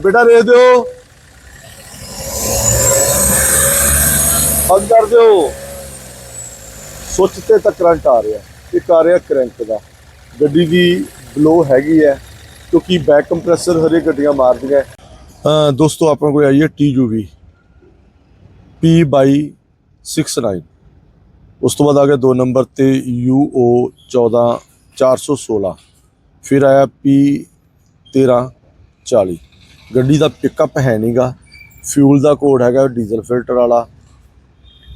ਬੇਟਾ ਰੇਸ ਦਿਓ। ਬੰਦ ਕਰ ਦਿਓ। ਸੁੱਚ ਤੇ ਤਾਂ ਕਰੰਟ ਆ ਰਿਹਾ। ਇੱਕ ਆ ਰਿਹਾ ਕਰੰਟ ਦਾ। ਗੱਡੀ ਦੀ ਬਲੋ ਹੈਗੀ ਹੈ, ਕਿਉਂਕਿ ਬੈਕ ਕੰਪਰੈਸਰ ਹਰੇ ਗੱਡੀਆਂ ਮਾਰਦੀਆਂ ਹੈ। ਅਹ ਦੋਸਤੋ, ਆਪਾਂ ਕੋਲ ਆਈ ਹੈ TUV P2269 ਉਸ ਤੋਂ ਬਾਅਦ ਆ ਗਿਆ ਦੋ ਨੰਬਰ ਤੇ UO 14416 ਫਿਰ ਆਇਆ P1340 ਗੱਡੀ ਦਾ ਪਿਕਅਪ ਹੈ ਨਹੀਂਗਾ ਫਿਊਲ ਦਾ ਕੋਡ ਹੈਗਾ ਡੀਜ਼ਲ ਫਿਲਟਰ ਵਾਲਾ।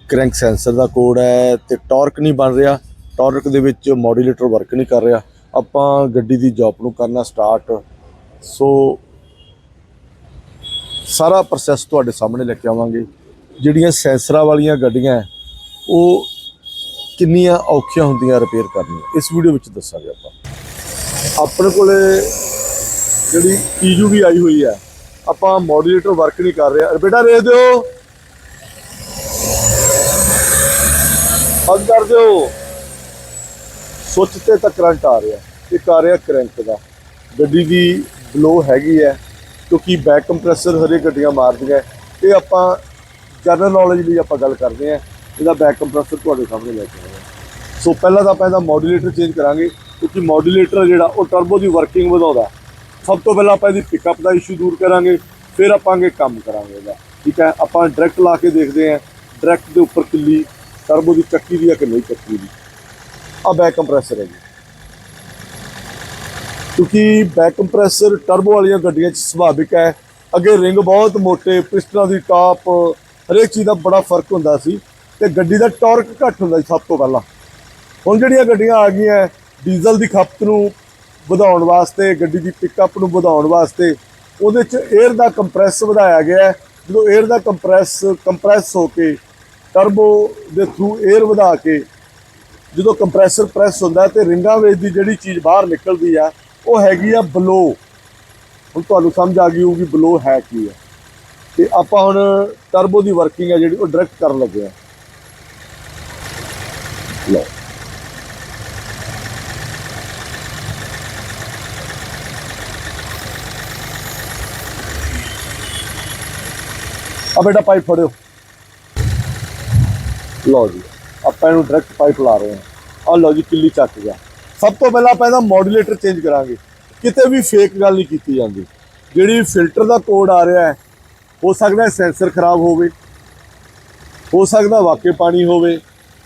ਕ੍ਰੈਂਕ ਸੈਂਸਰ ਦਾ ਕੋਡ ਹੈ ਤੇ ਟਾਰਕ ਨਹੀਂ ਬਣ ਰਿਹਾ। ਟਾਰਕ ਦੇ ਵਿੱਚ ਮੋਡੂਲੇਟਰ ਵਰਕ ਨਹੀਂ ਕਰ ਰਿਹਾ। ਆਪਾਂ ਗੱਡੀ ਦੀ ਜੌਬ ਨੂੰ ਕਰਨਾ ਸਟਾਰਟ ਸੋ ਸਾਰਾ ਪ੍ਰੋਸੈਸ ਤੁਹਾਡੇ ਸਾਹਮਣੇ ਲੈ ਕੇ ਆਵਾਂਗੇ। ਜਿਹੜੀਆਂ ਸੈਂਸਰਾਂ ਵਾਲੀਆਂ ਗੱਡੀਆਂ, ਉਹ ਕਿੰਨੀਆਂ ਔਖੀਆਂ ਹੁੰਦੀਆਂ ਰਿਪੇਅਰ ਕਰਨੀਆਂ। ਇਸ ਵੀਡੀਓ ਵਿੱਚ ਦੱਸਾਂਗੇ ਆਪਾਂ। ਆਪਣੇ ਕੋਲੇ ਜਿਹੜੀ ਪੀਯੂ ਵੀ ਆਈ ਹੋਈ ਹੈ, ਆਪਾਂ ਮੋਡੂਲੇਟਰ ਵਰਕ ਨਹੀਂ ਕਰ ਰਿਹਾ। ਬੇਟਾ ਰੇਸ ਦਿਓ। ਬੰਦ ਕਰ ਦਿਓ। ਸੁੱਚ ਤੇ ਤਾਂ ਕਰੰਟ ਆ ਰਿਹਾ। ਇੱਕ ਆ ਰਿਹਾ ਕਰੰਟ ਦਾ। ਗੱਡੀ ਦੀ ਬਲੋ ਹੈਗੀ ਹੈ, ਕਿਉਂਕਿ ਬੈਕ ਕੰਪਰੈਸਰ ਹਰੇ ਗੱਡੀਆਂ ਮਾਰਦੀਆਂ। ਇਹ ਆਪਾਂ ਜਨਰਲ ਨੌਲੇਜ ਲਈ ਆਪਾਂ ਗੱਲ ਕਰਦੇ ਹਾਂ। ਇਹਦਾ ਬੈਕ ਕੰਪਰੈਸਰ ਤੁਹਾਡੇ ਸਾਹਮਣੇ ਲੈ ਕੇ ਆਇਆ। ਸੋ ਪਹਿਲਾਂ ਤਾਂ ਆਪਾਂ ਇਹਦਾ ਮੋਡੂਲੇਟਰ ਚੇਂਜ ਕਰਾਂਗੇ, ਕਿਉਂਕਿ ਮੋਡੂਲੇਟਰ ਜਿਹੜਾ ਉਹ ਟਰਬੋ ਦੀ ਵਰਕਿੰਗ ਵਧਾਉਂਦਾ। ਸਭ ਤੋਂ ਪਹਿਲਾਂ ਆਪਾਂ ਇਹਦੀ ਪਿਕਅਪ ਦਾ ਇਸ਼ੂ ਦੂਰ ਕਰਾਂਗੇ, ਫਿਰ ਆਪਾਂ ਅੱਗੇ ਕੰਮ ਕਰਾਂਗੇ ਇਹਦਾ। ਠੀਕ ਹੈ? ਆਪਾਂ ਡਾਇਰੈਕਟ ਲਾ ਕੇ ਦੇਖਦੇ ਹਾਂ ਡਾਇਰੈਕਟ ਦੇ ਉੱਪਰ ਕਿੱਲੀ ਟਰਬੋ ਦੀ ਚੱਕੀ ਦੀ ਹੈ ਕਿ ਨਹੀਂ ਚੱਕੀ ਦੀ? ਆ ਬੈਕ ਕੰਪਰੈਸਰ ਹੈ ਜੀ। ਕਿਉਂਕਿ ਬੈਕ ਕੰਪਰੈਸਰ ਟਰਬੋ ਵਾਲੀਆਂ ਗੱਡੀਆਂ 'ਚ ਸੁਭਾਵਿਕ ਹੈ। ਅੱਗੇ ਰਿੰਗ ਬਹੁਤ ਮੋਟੇ, ਪਿਸਟਨਾਂ ਦੀ ਟਾਪ ਹਰੇਕ ਚੀਜ਼ ਦਾ ਬੜਾ ਫ਼ਰਕ ਹੁੰਦਾ ਸੀ ਤੇ ਗੱਡੀ ਦਾ ਟਾਰਕ ਘੱਟ ਹੁੰਦਾ ਸੀ ਸਭ ਤੋਂ ਪਹਿਲਾਂ। ਹੁਣ ਜਿਹੜੀਆਂ ਗੱਡੀਆਂ ਆ ਗਈਆਂ ਡੀਜ਼ਲ ਦੀ ਖਪਤ ਨੂੰ ਵਧਾਉਣ ਵਾਸਤੇ, ਗੱਡੀ ਦੀ ਪਿਕਅਪ ਨੂੰ ਵਧਾਉਣ ਵਾਸਤੇ, ਉਹਦੇ 'ਚ ਏਅਰ ਦਾ ਕੰਪਰੈਸ ਵਧਾਇਆ ਗਿਆ ਜਦੋਂ ਏਅਰ ਦਾ ਕੰਪਰੈਸ ਕੰਪਰੈਸ ਹੋ ਕੇ ਟਰਬੋ ਦੇ ਥਰੂ ਏਅਰ ਵਧਾ ਕੇ, ਜਦੋਂ ਕੰਪਰੈਸਰ ਪ੍ਰੈਸ ਹੁੰਦਾ ਤੇ ਰਿੰਗਾਂ ਵਿੱਚ ਦੀ ਜਿਹੜੀ ਚੀਜ਼ ਬਾਹਰ ਨਿਕਲਦੀ ਆ, ਉਹ ਹੈਗੀ ਆ ਬਲੋ ਹੁਣ ਤੁਹਾਨੂੰ ਸਮਝ ਆ ਗਈ ਹੋਊਗੀ ਬਲੋ ਹੈ ਕੀ ਹੈ ਤੇ ਆਪਾਂ ਹੁਣ ਟਰਬੋ ਦੀ ਵਰਕਿੰਗ ਹੈ ਜਿਹੜੀ ਉਹ ਡਾਇਰੈਕਟ ਕਰਨ ਲੱਗੇ ਆ। ਲਓ। ਆ ਬੇਟਾ ਪਾਈਪ ਫੜਿਓ। ਲਓ ਜੀ, ਆਪਾਂ ਇਹਨੂੰ ਡਾਇਰੈਕਟ ਪਾਈਪ ਲਾ ਰਹੇ ਹਾਂ। ਆ ਲਓ ਜੀ, ਕਿੱਲੀ ਚੱਕ ਗਿਆ। ਸਭ ਤੋਂ ਪਹਿਲਾਂ ਆਪਾਂ ਇਹਦਾ ਮੋਡੂਲੇਟਰ ਚੇਂਜ ਕਰਾਂਗੇ। ਕਿਤੇ ਵੀ ਫੇਕ ਗੱਲ ਨਹੀਂ ਕੀਤੀ ਜਾਂਦੀ। ਜਿਹੜੀ ਫਿਲਟਰ ਦਾ ਕੋਡ ਆ ਰਿਹਾ ਹੈ, ਹੋ ਸਕਦਾ ਸੈਂਸਰ ਖਰਾਬ ਹੋਵੇ। ਹੋ ਸਕਦਾ ਵਾਕਈ ਪਾਣੀ ਹੋਵੇ,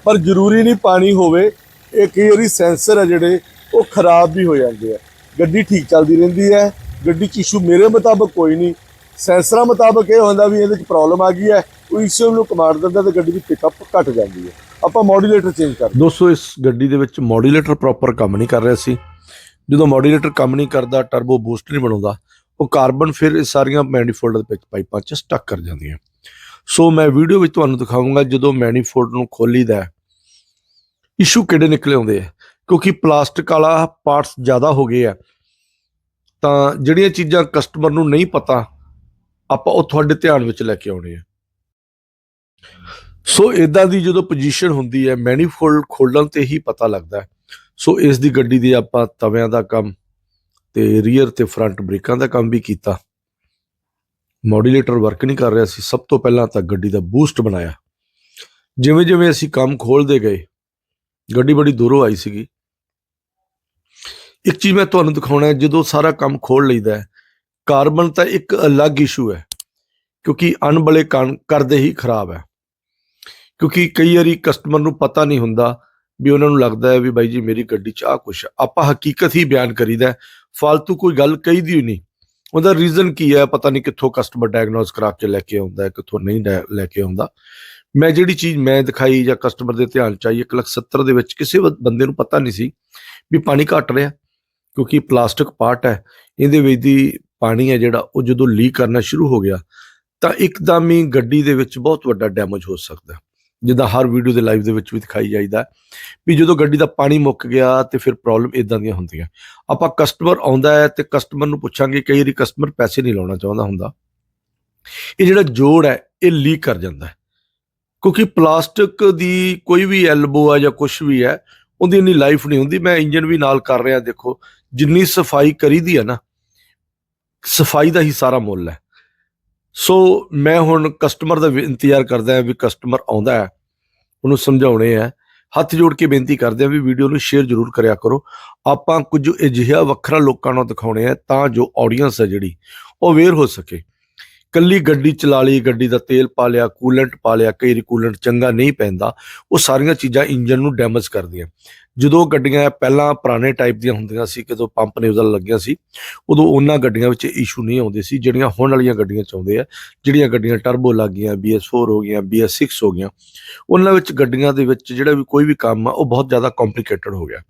ਪਰ ਜ਼ਰੂਰੀ ਨਹੀਂ ਪਾਣੀ ਹੋਵੇ। ਇਹ ਕਈ ਵਾਰੀ ਸੈਂਸਰ ਹੈ ਜਿਹੜੇ, ਉਹ ਖਰਾਬ ਵੀ ਹੋ ਜਾਂਦੇ ਆ। ਗੱਡੀ ਠੀਕ ਚੱਲਦੀ ਰਹਿੰਦੀ ਹੈ। ਗੱਡੀ 'ਚ ਇਸ਼ੂ ਮੇਰੇ ਮੁਤਾਬਕ ਕੋਈ ਨਹੀਂ। ਸੈਂਸਰਾਂ ਮੁਤਾਬਕ ਇਹ ਹੁੰਦਾ ਵੀ ਇਹਦੇ 'ਚ ਪ੍ਰੋਬਲਮ ਆ ਗਈ ਹੈ, ਉਹ ਇਸ਼ੂ ਨੂੰ ਕਮਾਂਡ ਦਿੰਦਾ ਤੇ ਗੱਡੀ ਦੀ ਪਿਕਅਪ ਘਟ ਜਾਂਦੀ ਹੈ। ਆਪਾਂ ਮੋਡੂਲੇਟਰ ਚੇਂਜ ਕਰ ਦੋਸਤੋ, ਇਸ ਗੱਡੀ ਦੇ ਵਿੱਚ ਮੋਡੂਲੇਟਰ ਪ੍ਰੋਪਰ ਕੰਮ ਨਹੀਂ ਕਰ ਰਿਹਾ ਸੀ। ਜਦੋਂ ਮੋਡੂਲੇਟਰ ਕੰਮ ਨਹੀਂ ਕਰਦਾ ਟਰਬੋ ਬੂਸਟ ਨਹੀਂ ਬਣਾਉਂਦਾ, ਉਹ ਕਾਰਬਨ ਫਿਰ ਇਹ ਸਾਰੀਆਂ ਮੈਨੀਫੋਲਡ ਦੇ ਵਿੱਚ ਪਾਈਪਾਂ 'ਚ ਸਟਕ ਕਰ ਜਾਂਦੀਆਂ। ਸੋ ਮੈਂ ਵੀਡੀਓ ਵਿੱਚ ਤੁਹਾਨੂੰ ਦਿਖਾਊਂਗਾ ਜਦੋਂ ਮੈਨੀਫੋਲਡ ਨੂੰ ਖੋਲੀਦਾ ਇਸ਼ੂ ਕਿਹੜੇ ਨਿਕਲੇ ਆਉਂਦੇ ਆ? ਕਿਉਂਕਿ ਪਲਾਸਟਿਕ ਵਾਲਾ ਪਾਰਟਸ ਜ਼ਿਆਦਾ ਹੋ ਗਏ ਆ। ਤਾਂ ਜਿਹੜੀਆਂ ਚੀਜ਼ਾਂ ਕਸਟਮਰ ਨੂੰ ਨਹੀਂ ਪਤਾ ਆਪਾਂ ਉਹ ਤੁਹਾਡੇ ਧਿਆਨ ਵਿੱਚ ਲੈ ਕੇ ਆਉਣੇ ਆ ਸੋ ਇਦਾਂ ਦੀ ਜਦੋਂ ਪੋਜੀਸ਼ਨ ਹੁੰਦੀ ਹੈ ਮੈਨੀਫੋਲਡ ਖੋਲਣ ਤੇ ਹੀ ਪਤਾ ਲੱਗਦਾ ਸੋ ਇਸ ਦੀ ਗੱਡੀ ਦੇ ਆਪਾਂ ਤਵਿਆਂ ਦਾ ਕੰਮ ਤੇ ਰੀਅਰ ਤੇ ਫਰੰਟ ਬ੍ਰੇਕਾਂ ਦਾ ਕੰਮ ਵੀ ਕੀਤਾ। ਮੋਡੂਲੇਟਰ ਵਰਕ ਨਹੀਂ ਕਰ ਰਿਹਾ ਸੀ। ਸਭ ਤੋਂ ਪਹਿਲਾਂ ਤਾਂ ਗੱਡੀ ਦਾ ਬੂਸਟ ਬਣਾਇਆ। ਜਿਵੇਂ ਜਿਵੇਂ ਅਸੀਂ ਕੰਮ ਖੋਲਦੇ ਗਏ, ਗੱਡੀ ਬੜੀ ਦੂਰੋਂ ਆਈ ਸੀਗੀ। ਇੱਕ ਚੀਜ਼ ਮੈਂ ਤੁਹਾਨੂੰ ਦਿਖਾਉਣਾ ਜਦੋਂ ਸਾਰਾ ਕੰਮ ਖੋਲ ਲਈਦਾ ਕਾਰਬਨ ਤਾਂ ਇੱਕ ਅਲੱਗ ਇਸ਼ੂ ਹੈ ਕਿਉਂਕਿ ਅਣਬਲੇ ਕਣ ਕਰਦੇ ਹੀ ਖਰਾਬ ਹੈ। ਕਿਉਂਕਿ ਕਈ ਵਾਰੀ ਕਸਟਮਰ ਨੂੰ ਪਤਾ ਨਹੀਂ ਹੁੰਦਾ ਵੀ ਉਹਨਾਂ ਨੂੰ ਲੱਗਦਾ ਹੈ ਵੀ ਬਾਈ ਜੀ ਮੇਰੀ ਗੱਡੀ 'ਚ ਆ ਕੁਛ ਆਪਾਂ ਹਕੀਕਤ ਹੀ ਬਿਆਨ ਕਰੀਦਾ ਹੈ, ਫालतू ਕੋਈ ਗੱਲ ਕਹੀਦੀ ਹੀ ਨਹੀਂ। ਉਹਦਾ ਰੀਜ਼ਨ ਕੀ ਹੈ? ਪਤਾ ਨਹੀਂ ਕਿੱਥੋਂ ਕਸਟਮਰ ਡਾਇਗਨੋਸ ਕਰਾ ਕੇ ਲੈ ਕੇ ਆਉਂਦਾ ਹੈ ਕਿੱਥੋਂ ਨਹੀਂ ਡਾਇ- ਲੈ ਕੇ ਆਉਂਦਾ। ਮੈਂ ਜਿਹੜੀ ਚੀਜ਼ ਮੈਂ ਦਿਖਾਈ ਜਾਂ ਕਸਟਮਰ ਦੇ ਧਿਆਨ ਚ ਆਈ 170 ਦੇ ਵਿੱਚ ਕਿਸੇ ਬੰਦੇ ਨੂੰ ਪਤਾ ਨਹੀਂ ਸੀ ਵੀ ਪਾਣੀ ਘਟ ਰਿਹਾ ਕਿਉਂਕਿ ਪਲਾਸਟਿਕ ਪਾਰਟ ਹੈ। ਇਹਦੇ ਵਿੱਚ ਦੀ ਪਾਣੀ ਹੈ ਜਿਹੜਾ, ਉਹ ਜਦੋਂ ਲੀਕ ਕਰਨਾ ਸ਼ੁਰੂ ਹੋ ਗਿਆ, ਤਾਂ ਇੱਕਦਮ ਹੀ ਗੱਡੀ ਦੇ ਵਿੱਚ ਬਹੁਤ ਵੱਡਾ ਡੈਮੇਜ ਹੋ ਸਕਦਾ ਜਿੱਦਾਂ ਹਰ ਵੀਡੀਓ ਦੇ ਲਾਈਵ ਦੇ ਵਿੱਚ ਵੀ ਦਿਖਾਈ ਜਾਈਦਾ ਵੀ ਜਦੋਂ ਗੱਡੀ ਦਾ ਪਾਣੀ ਮੁੱਕ ਗਿਆ ਤੇ ਫਿਰ ਪ੍ਰੋਬਲਮ ਇਦਾਂ ਦੀਆਂ ਹੁੰਦੀਆਂ ਆਪਾਂ ਕਸਟਮਰ ਆਉਂਦਾ ਹੈ ਤੇ ਕਸਟਮਰ ਨੂੰ ਪੁੱਛਾਂਗੇ, ਕਈ ਵਾਰੀ ਕਸਟਮਰ ਪੈਸੇ ਨਹੀਂ ਲਾਉਣਾ ਚਾਹੁੰਦਾ ਹੁੰਦਾ। ਇਹ ਜਿਹੜਾ ਜੋੜ ਹੈ, ਇਹ ਲੀਕ ਕਰ ਜਾਂਦਾ ਹੈ। ਕਿਉਂਕਿ ਪਲਾਸਟਿਕ ਦੀ ਕੋਈ ਵੀ ਐਲਬੋ ਆ ਜਾਂ ਕੁਝ ਵੀ ਹੈ, ਉਹਦੀ ਇੰਨੀ ਲਾਈਫ ਨਹੀਂ ਹੁੰਦੀ। ਮੈਂ ਇੰਜਨ ਵੀ ਨਾਲ ਕਰ ਰਿਹਾ, ਦੇਖੋ, ਜਿੰਨੀ ਸਫ਼ਾਈ ਕਰੀਦੀ ਹੈ ਨਾ ਸਫ਼ਾਈ ਦਾ ਹੀ ਸਾਰਾ ਮੁੱਲ ਹੈ। ਸੋ ਮੈਂ ਹੁਣ ਕਸਟਮਰ ਦਾ ਇੰਤਜ਼ਾਰ ਕਰਦਾ ਹਾਂ ਵੀ ਕਸਟਮਰ ਆਉਂਦਾ ਹੈ, ਉਹਨੂੰ ਸਮਝਾਉਣੇ ਆ ਹੱਥ ਜੋੜ ਕੇ ਬੇਨਤੀ ਕਰਦੇ ਆ ਵੀ ਵੀਡੀਓ ਨੂੰ ਸ਼ੇਅਰ ਜ਼ਰੂਰ ਕਰਿਆ ਕਰੋ। ਆਪਾਂ ਕੁਝ ਅਜਿਹਾ ਵੱਖਰਾ ਲੋਕਾਂ ਨੂੰ ਦਿਖਾਉਣੇ ਆ ਤਾਂ ਜੋ ਆਡੀਅנס ਹੈ ਜਿਹੜੀ, ਉਹ ਅਵੇਅਰ ਹੋ ਸਕੇ। ਕੱਲੀ ਗੱਡੀ ਚਲਾ ਲਈ, ਗੱਡੀ ਦਾ ਤੇਲ ਪਾ ਲਿਆ, ਕੂਲੈਂਟ ਪਾ ਲਿਆ, ਕਈ ਵਾਰੀ ਕੂਲੈਂਟ ਚੰਗਾ ਨਹੀਂ ਪੈਂਦਾ, ਉਹ ਸਾਰੀਆਂ ਚੀਜ਼ਾਂ ਇੰਜਨ ਨੂੰ ਡੈਮੇਜ ਕਰਦੀਆਂ। ਜਦੋਂ ਗੱਡੀਆਂ ਪਹਿਲਾਂ ਪੁਰਾਣੇ ਟਾਈਪ ਦੀਆਂ ਹੁੰਦੀਆਂ ਸੀ ਜਦੋਂ ਪੰਪ ਨੇ ਨਿਊਜ਼ਲ ਲੱਗੀਆਂ ਸੀ, ਉਦੋਂ ਉਹਨਾਂ ਗੱਡੀਆਂ ਵਿੱਚ ਇਸ਼ੂ ਨਹੀਂ ਆਉਂਦੇ ਸੀ, ਜਿਹੜੀਆਂ ਹੁਣ ਵਾਲੀਆਂ ਗੱਡੀਆਂ ਚ ਆਉਂਦੇ ਆ, ਜਿਹੜੀਆਂ ਗੱਡੀਆਂ ਟਰਬੋ ਲੱਗ ਗਈਆਂ BS4 ਹੋ ਗਈਆਂ BS6 ਹੋ ਗਈਆਂ, ਉਹਨਾਂ ਵਿੱਚ ਗੱਡੀਆਂ ਦੇ ਵਿੱਚ ਜਿਹੜਾ ਵੀ ਕੋਈ ਵੀ ਕੰਮ ਆ, ਉਹ ਬਹੁਤ ਜ਼ਿਆਦਾ ਕੰਪਲਿਕੇਟਡ ਹੋ ਗਿਆ।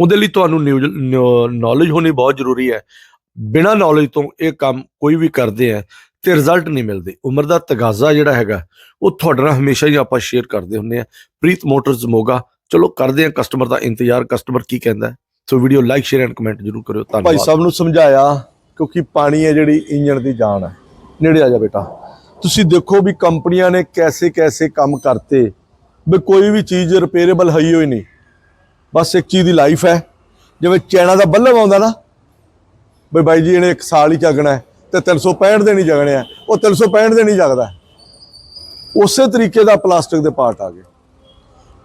ਉਹਦੇ ਲਈ ਤੁਹਾਨੂੰ ਨੌਲੇਜ ਹੋਣੀ ਬਹੁਤ ਜ਼ਰੂਰੀ ਹੈ। ਬਿਨਾਂ ਨੌਲੇਜ ਤੋਂ ਇਹ ਕੰਮ ਕੋਈ ਵੀ ਕਰਦੇ ਆ ਤੇ ਰਿਜ਼ਲਟ ਨਹੀਂ ਮਿਲਦੇ। ਉਮਰ ਦਾ ਤਗਾਜ਼ਾ ਜਿਹੜਾ ਹੈਗਾ, ਉਹ ਤੁਹਾਡੇ ਨਾਲ ਹਮੇਸ਼ਾ ਹੀ ਆਪਾਂ ਸ਼ੇਅਰ ਕਰਦੇ ਹੁੰਦੇ ਆ ਪ੍ਰੀਤ ਮੋਟਰਸ ਮੋਗਾ, ਚਲੋ ਕਰਦੇ ਆ ਕਸਟਮਰ ਦਾ ਇੰਤਜ਼ਾਰ। ਕਸਟਮਰ ਕੀ ਕਹਿੰਦਾ so video like share and comment ਜ਼ਰੂਰ ਕਰਿਓ। ਭਾਈ ਧੰਨਵਾਦ ਸਾਹਿਬ ਨੂੰ ਸਮਝਾਇਆ, ਕਿਉਂਕਿ ਪਾਣੀ ਹੈ ਜਿਹੜੀ ਇੰਜਣ ਦੀ ਜਾਨ ਹੈ। ਨੇੜੇ ਆ ਜਾ ਬੇਟਾ। ਤੁਸੀਂ ਦੇਖੋ ਵੀ ਕੰਪਨੀਆਂ ਨੇ ਕੈਸੇ ਕੈਸੇ ਕੰਮ ਕਰਤੇ। ਵੀ ਕੋਈ ਵੀ ਚੀਜ਼ ਰਿਪੇਅਰੇਬਲ ਹੈ ਹੋਈ ਨਹੀਂ। ਬਸ ਇੱਕ ਚੀਜ਼ ਦੀ ਲਾਈਫ ਹੈ। ਜਿਵੇਂ ਚੈਨਾ ਦਾ ਬੱਲਬ ਆਉਂਦਾ ਨਾ ਬਈ ਬਾਈ ਜੀ, ਇਹਨੇ ਇੱਕ ਸਾਲ ਹੀ ਜਗਣਾ ਹੈ। ਤੇ 365 ਦੇ ਨਹੀਂ ਜਗਣੇ ਆ, ਉਹ 365 ਦਿਨ ਹੀ ਜਗਦਾ। ਹੈ। ਉਸੇ ਤਰੀਕੇ ਦਾ ਪਲਾਸਟਿਕ ਦੇ ਪਾਰਟ ਆ ਗਏ।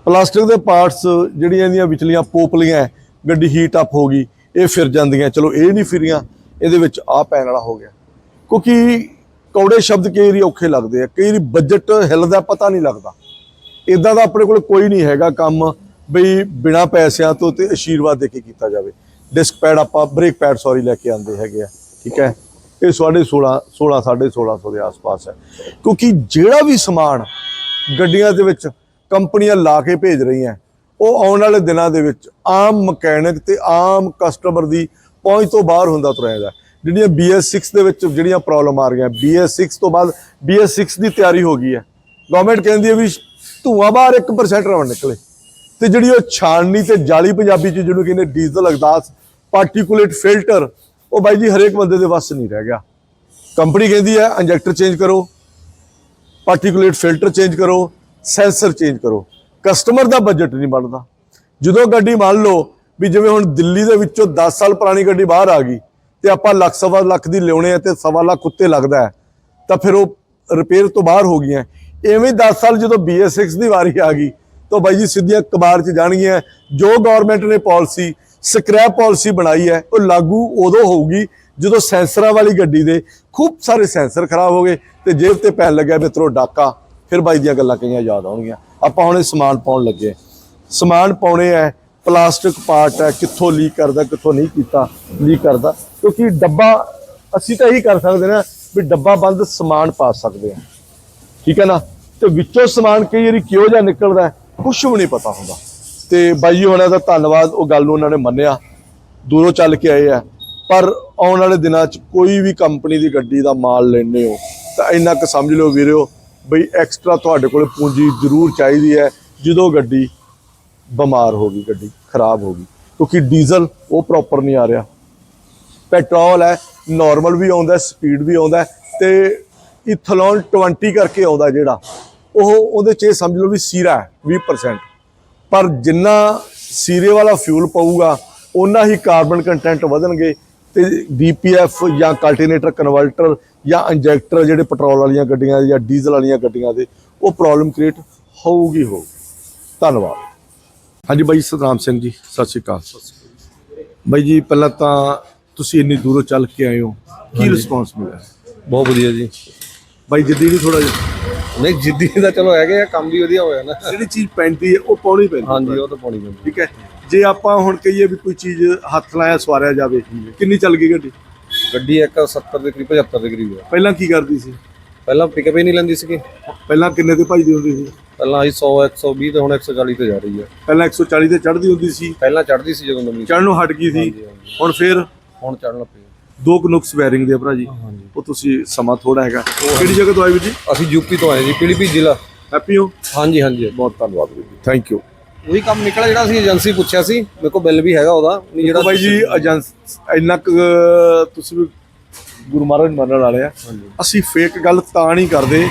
ਪਲਾਸਟਿਕ ਦੇ ਪਾਰਟਸ ਜਿਹੜੀਆਂ ਇਹਦੀਆਂ ਵਿਚਲੀਆਂ ਪੋਪਲੀਆਂ, ਗੱਡੀ ਹੀਟ ਅਪ ਹੋ ਗਈ, ਇਹ ਫਿਰ ਜਾਂਦੀਆਂ। ਚਲੋ ਇਹ ਨਹੀਂ ਫਿਰੀਆਂ, ਇਹਦੇ ਵਿੱਚ ਆ ਪੈਣ ਵਾਲਾ ਹੋ ਗਿਆ। ਕਿਉਂਕਿ ਕੌੜੇ ਸ਼ਬਦ ਕਈ ਵਾਰੀ ਔਖੇ ਲੱਗਦੇ ਆ, ਕਈ ਵਾਰੀ ਬਜਟ ਹਿੱਲਦਾ ਪਤਾ ਨਹੀਂ ਲੱਗਦਾ। ਇਦਾਂ ਦਾ ਆਪਣੇ ਕੋਲ ਕੋਈ ਨਹੀਂ ਹੈਗਾ ਕੰਮ ਬਈ ਬਿਨਾ ਪੈਸਿਆਂ ਤੋਂ ਤੇ ਆਸ਼ੀਰਵਾਦ ਦੇ ਕੇ ਕੀਤਾ ਜਾਵੇ। ਡਿਸਕ ਪੈਡ ਆਪਾਂ ਬ੍ਰੇਕ ਪੈਡ ਸੌਰੀ ਲੈ ਕੇ ਆਂਦੇ ਹੈਗੇ ਆ, ਠੀਕ ਹੈ? ਇਹ 16 16 16 1650 ਦੇ ਆਸ-ਪਾਸ ਹੈ। ਕਿਉਂਕਿ ਜਿਹੜਾ ਵੀ ਸਮਾਨ ਗੱਡੀਆਂ ਦੇ ਵਿੱਚ ਕੰਪਨੀਆਂ ਲਾ ਕੇ ਭੇਜ ਰਹੀਆਂ, ਉਹ ਆਉਣ ਵਾਲੇ ਦਿਨਾਂ ਦੇ ਵਿੱਚ ਆਮ ਮਕੈਨਿਕ ਤੇ ਆਮ ਕਸਟਮਰ ਦੀ ਪਹੁੰਚ ਤੋਂ ਬਾਹਰ ਹੁੰਦਾ ਤੁਰਿਆਗਾ ਜਿਹੜੀਆਂ BS6 ਦੇ ਵਿੱਚ ਜਿਹੜੀਆਂ ਪ੍ਰੋਬਲਮ ਆ ਰਹੀਆਂ BS6 ਤੋਂ ਬਾਅਦ BS6 ਦੀ ਤਿਆਰੀ ਹੋ ਗਈ ਹੈ। ਗਵਰਨਮੈਂਟ ਕਹਿੰਦੀ ਹੈ ਵੀ ਧੂਆਂ ਬਾਹਰ 1% ਰਵਣ ਨਿਕਲੇ। ਤੇ ਜਿਹੜੀ ਉਹ ਛਾਣਨੀ ਤੇ ਜਾਲੀ ਪੰਜਾਬੀ ਚ ਜਿਹਨੂੰ ਕਹਿੰਦੇ ਡੀਜ਼ਲ ਅਗਦਾਸ ਪਾਰਟੀਕੂਲੇਟ ਫਿਲਟਰ ਉਹ ਬਾਈ ਜੀ, ਹਰੇਕ ਬੰਦੇ ਦੇ ਵੱਸ ਨਹੀਂ ਰਹਿ ਗਿਆ। ਕੰਪਨੀ ਕਹਿੰਦੀ ਹੈ, ਇੰਜੈਕਟਰ ਚੇਂਜ ਕਰੋ ਪਾਰਟੀਕੂਲੇਟ ਫਿਲਟਰ ਚੇਂਜ ਕਰੋ, ਸੈਂਸਰ ਚੇਂਜ ਕਰੋ। ਕਸਟਮਰ ਦਾ ਬਜਟ ਨਹੀਂ ਬਣਦਾ। ਜਦੋਂ ਗੱਡੀ ਮੰਨ ਲਓ ਵੀ ਜਿਵੇਂ ਹੁਣ ਦਿੱਲੀ ਦੇ ਵਿੱਚੋਂ 10 ਸਾਲ ਪੁਰਾਣੀ ਗੱਡੀ ਬਾਹਰ ਆ ਗਈ ਤੇ ਆਪਾਂ ਲੱਖ, ਸਵਾ ਲੱਖ ਦੀ ਲਿਆਉਣੇ ਆ ਤੇ ਸਵਾ ਲੱਖ ਉੱਤੇ ਲੱਗਦਾ ਹੈ, ਤਾਂ ਫਿਰ ਉਹ ਰਿਪੇਅਰ ਤੋਂ ਬਾਹਰ ਹੋ ਗਈਆਂ। ਐਵੇਂ 10 ਸਾਲ ਜਦੋਂ BS6 ਦੀ ਵਾਰੀ ਆ ਗਈ, ਤਾਂ ਬਾਈ ਜੀ ਸਿੱਧੀਆਂ ਕਬਾਰ 'ਚ ਜਾਣਗੀਆਂ। ਜੋ ਗਵਰਨਮੈਂਟ ਨੇ ਪਾਲਿਸੀ ਸਕ੍ਰੈਪ ਪਾਲਿਸੀ ਬਣਾਈ ਹੈ, ਉਹ ਲਾਗੂ ਉਦੋਂ ਹੋਊਗੀ ਜਦੋਂ ਸੈਂਸਰਾਂ ਵਾਲੀ ਗੱਡੀ ਦੇ ਖੂਬ ਸਾਰੇ ਸੈਂਸਰ ਖਰਾਬ ਹੋ ਗਏ ਤੇ ਜੇਬ ਤੇ ਪੈਣ ਲੱਗਿਆ ਮਿੱਤਰੋ ਡਾਕਾ, ਫਿਰ ਬਾਈ ਦੀਆਂ ਗੱਲਾਂ ਕਈਆਂ ਯਾਦ ਆਉਣਗੀਆਂ। ਆਪਾਂ ਹੁਣੇ ਸਮਾਨ ਪਾਉਣ ਲੱਗੇ। ਸਮਾਨ ਪਾਉਣੇ ਹੈ, ਪਲਾਸਟਿਕ ਪਾਰਟ ਹੈ, ਕਿੱਥੋਂ ਲੀਕ ਕਰਦਾ, ਕਿੱਥੋਂ ਨਹੀਂ ਕੀਤਾ, ਲੀਕ ਕਰਦਾ, ਕਿਉਂਕਿ ਡੱਬਾ ਅਸੀਂ ਤਾਂ ਇਹੀ ਕਰ ਸਕਦੇ ਨਾ ਵੀ ਡੱਬਾ ਬੰਦ ਸਮਾਨ ਪਾ ਸਕਦੇ ਹਾਂ। ਠੀਕ ਹੈ ਨਾ? ਤੇ ਵਿੱਚੋਂ ਸਮਾਨ ਕਈ ਵਾਰੀ ਕਿਉਂ ਜਿਹਾ ਨਿਕਲਦਾ ਕੁਝ ਵੀ ਨਹੀਂ ਪਤਾ ਹੁੰਦਾ। ਤੇ ਬਾਈ ਹੋਣਾ ਦਾ ਧੰਨਵਾਦ, ਉਹ ਗੱਲ ਨੂੰ ਉਹਨਾਂ ਨੇ ਮੰਨਿਆ। ਦੂਰੋਂ ਚੱਲ ਕੇ ਆਏ ਆ। ਪਰ ਆਉਣ ਵਾਲੇ ਦਿਨਾਂ 'ਚ ਕੋਈ ਵੀ ਕੰਪਨੀ ਦੀ ਗੱਡੀ ਦਾ ਮਾਲ ਲੈਣੇ ਹੋ, ਤਾਂ ਇੰਨਾ ਕੁ ਸਮਝ ਲਓ ਵੀਰਿਓ ਬਈ ਐਕਸਟਰਾ ਤੁਹਾਡੇ ਕੋਲ ਪੂੰਜੀ ਜ਼ਰੂਰ ਚਾਹੀਦੀ ਹੈ, ਜਦੋਂ ਗੱਡੀ ਬਿਮਾਰ ਹੋ ਗਈ, ਗੱਡੀ ਖਰਾਬ ਹੋ ਗਈ। ਕਿਉਂਕਿ ਡੀਜ਼ਲ ਉਹ ਪ੍ਰੋਪਰ ਨਹੀਂ ਆ ਰਿਹਾ। ਪੈਟਰੋਲ ਹੈ ਨਾਰਮਲ ਵੀ ਆਉਂਦਾ ਸਪੀਡ ਵੀ ਆਉਂਦਾ ਤੇ ਇਥਨੋਲ 20 ਕਰਕੇ ਆਉਂਦਾ ਜਿਹੜਾ, ਉਹ ਉਹਦੇ ਚ ਇਹ ਸਮਝ ਲਓ ਵੀ ਸੀਰਾ ਹੈ 20% ਪਰ ਜਿੰਨਾ ਸੀਰੇ ਵਾਲਾ ਫਿਊਲ ਪਊਗਾ ਉਨਾ ਹੀ ਕਾਰਬਨ ਕੰਟੈਂਟ ਵਧਣਗੇ ਤੇ ਡੀਪੀਐਫ ਜਾਂ ਕਲਟੀਨੇਟਰ ਕਨਵਰਟਰ ਜਾਂ ਇੰਜੈਕਟਰ ਜਿਹੜੇ ਪੈਟਰੋਲ ਵਾਲੀਆਂ ਗੱਡੀਆਂ ਜਾਂ ਡੀਜ਼ਲ ਵਾਲੀਆਂ ਗੱਡੀਆਂ ਦੇ ਉਹ ਪ੍ਰੋਬਲਮ ਕ੍ਰੀਏਟ ਹੋਊਗੀ ਹੋਊ ਧੰਨਵਾਦ। ਹਾਂਜੀ ਬਾਈ ਸਤਨਾਮ ਸਿੰਘ ਜੀ ਸਤਿ ਸ਼੍ਰੀ ਅਕਾਲ। ਬਾਈ ਜੀ ਪਹਿਲਾਂ ਤਾਂ ਤੁਸੀਂ ਇੰਨੀ ਦੂਰੋਂ ਚੱਲ ਕੇ ਆਏ ਹੋ ਕੀ ਰਿਸਪੌਂਸ ਮਿਲਿਆ? ਬਹੁਤ ਵਧੀਆ ਜੀ। ਬਾਈ ਜਿੱਦੀ ਨਹੀਂ ਥੋੜਾ ਜਿਹਾ ਨਹੀਂ ਜਿੱਦੀ ਦਾ ਚਲੋ ਹੈਗੇ ਆ ਕੰਮ ਵੀ ਵਧੀਆ ਹੋਇਆ ਨਾ। ਜਿਹੜੀ ਚੀਜ਼ ਪੈਂਦੀ ਹੈ ਉਹ ਪਾਉਣੀ ਪੈਂਦੀ ਹਾਂਜੀ ਉਹ ਤਾਂ ਪਾਉਣੀ ਪੈਂਦੀ। ਠੀਕ ਹੈ। ਜੇ ਆਪਾਂ ਹੁਣ ਕਹੀਏ ਵੀ ਕੋਈ ਚੀਜ਼ ਹੱਥ ਲਾਇਆ ਸਵਾਰਿਆ ਜਾਵੇ ਕਿੰਨੀ ਚੱਲ ਗਈ ਗੱਡੀ? ਗੱਡੀ ਇੱਕ 70 ਦੇ ਕਰੀਬ 75 ਦੇ ਕਰੀਬ ਆ। ਪਹਿਲਾਂ ਕੀ ਕਰਦੀ ਸੀ? ਪਹਿਲਾਂ ਪਿਕਅਪ ਹੀ ਨਹੀਂ ਲੈਂਦੀ ਸੀਗੀ। ਪਹਿਲਾਂ ਕਿੰਨੇ ਤੇ ਭਜਦੀ ਹੁੰਦੀ ਸੀ? ਪਹਿਲਾਂ ਅਸੀਂ 100 120 ਤੇ ਹੁਣ 140 ਤੇ ਜਾ ਰਹੀ ਆ। ਪਹਿਲਾਂ 140 ਤੇ ਚੜ੍ਹਦੀ ਹੁੰਦੀ ਸੀ। ਪਹਿਲਾਂ ਚੜ੍ਹਦੀ ਸੀ ਜਦੋਂ ਨਵੀਂ ਚੜ੍ਹਨ ਨੂੰ ਹਟ ਗਈ ਸੀ। ਹੁਣ ਫੇਰ? ਹੁਣ ਚੜਨ ਲੱਗ ਦੋ ਕੁ ਨੁਕਸ ਵੈਰਿੰਗ ਦੇ ਭਰਾ ਜੀ। ਹਾਂਜੀ ਉਹ ਤੁਸੀਂ ਸਮਾਂ ਥੋੜਾ ਹੈਗਾ। ਕਿਹੜੀ ਜਗ੍ਹਾ ਤੋਂ ਆਏ ਵੀਰ ਜੀ? ਅਸੀਂ ਯੂਪੀ ਤੋਂ ਆਏ ਜੀ ਪੀਲੀਭੀਤ ਜ਼ਿਲ੍ਹਾ। ਹੈਪੀ ਹੋ? ਹਾਂਜੀ ਹਾਂਜੀ। ਬਹੁਤ ਧੰਨਵਾਦ ਵੀਰ ਜੀ। ਥੈਂਕ ਯੂ ਉਹੀ ਕੰਮ ਨਿਕਲਿਆ ਜਿਹੜਾ ਅਸੀਂ ਏਜੰਸੀ ਪੁੱਛਿਆ ਸੀ ਮੇਰੇ ਕੋਲ ਬਿੱਲ ਵੀ ਹੈਗਾ ਉਹਦਾ ਨਹੀਂ ਜਿਹੜਾ ਬਾਈ ਜੀ ਏਜੰਸ ਇੰਨਾ ਕੁ ਤੁਸੀਂ ਵੀ ਗੁਰੂ ਮਹਾਰਾਜ ਮੰਨਣ ਵਾਲੇ ਆ। ਅਸੀਂ ਫੇਕ ਗੱਲ ਤਾਂ ਨਹੀਂ ਕਰਦੇ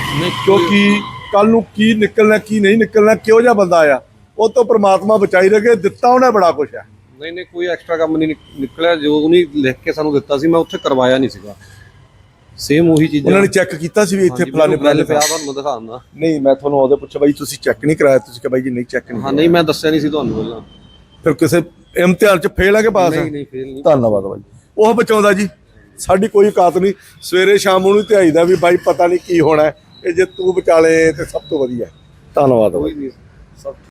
ਕਿਉਂਕਿ ਕੱਲ ਨੂੰ ਕੀ ਨਿਕਲਣਾ ਕੀ ਨਹੀਂ ਨਿਕਲਣਾ ਕਿਹੋ ਜਿਹਾ ਬੰਦਾ ਆ ਉਹ ਤੋਂ ਪ੍ਰਮਾਤਮਾ ਬਚਾਈ ਰਗੇ ਦਿੱਤਾ ਉਹਨੇ ਬੜਾ ਕੁਛ ਹੈ ਨਹੀਂ ਨਹੀਂ ਕੋਈ ਐਕਸਟਰਾ ਕੰਮ ਨਹੀਂ ਨਿਕ- ਨਿਕਲਿਆ ਜੋ ਉਹਨੇ ਲਿਖ ਕੇ ਸਾਨੂੰ ਦਿੱਤਾ ਸੀ ਮੈਂ ਉੱਥੇ ਕਰਵਾਇਆ ਨਹੀਂ ਸੀਗਾ। ਸੇਮ ਉਹੀ ਚੀਜ਼ਾਂ। ਉਹਨਾਂ ਨੇ ਚੈੱਕ ਕੀਤਾ ਸੀ ਵੀ ਇੱਥੇ ਹਾਂਜੀ, ਫਲਾਣੇ ਮੈਨੂੰ ਬਿੱਲ ਫਲਾਣੇ ਪਿਆ ਤੁਹਾਨੂੰ ਮੈਂ ਦਿਖਾਉਂਦਾ। ਨਹੀਂ ਮੈਂ ਤੁਹਾਨੂੰ ਉਹਦੇ ਪੁੱਛਿਆ ਬਾਈ ਤੁਸੀਂ ਚੈੱਕ ਨਹੀਂ ਕਰਾਇਆ ਤੁਸੀਂ ਕਿਹਾ ਬਾਈ ਜੀ ਨਹੀਂ ਚੈੱਕ ਨਹੀਂ ਹਾਂ ਨਹੀਂ ਮੈਂ ਦੱਸਿਆ ਨਹੀਂ ਸੀ ਤੁਹਾਨੂੰ ਪਹਿਲਾਂ। ਫਿਰ ਕਿਸੇ ਇਮਤਿਹਾਨ ਚ ਫੇਲ ਆ ਕੇ ਪਾਸ ਨਹੀਂ ਨਹੀਂ ਫੇਲ ਨਹੀਂ। ਧੰਨਵਾਦ ਬਾਈ ਉਹ ਬਚਾਉਂਦਾ ਜੀ। ਸਾਡੀ ਕੋਈ ਔਕਾਤ ਨਹੀਂ। ਸਵੇਰੇ ਸ਼ਾਮ ਉਹਨੂੰ ਧਿਆਈਦਾ ਵੀ ਬਾਈ ਪਤਾ ਨਹੀਂ ਕੀ ਹੋਣਾ ਹੈ। ਇਹ ਜੇ ਤੂੰ ਬਚਾ ਲੇ ਤੇ ਸਭ ਤੋਂ ਵਧੀਆ। ਧੰਨਵਾਦ ਬਾਈ। ਕੋਈ ਨਹੀਂ ਸਭ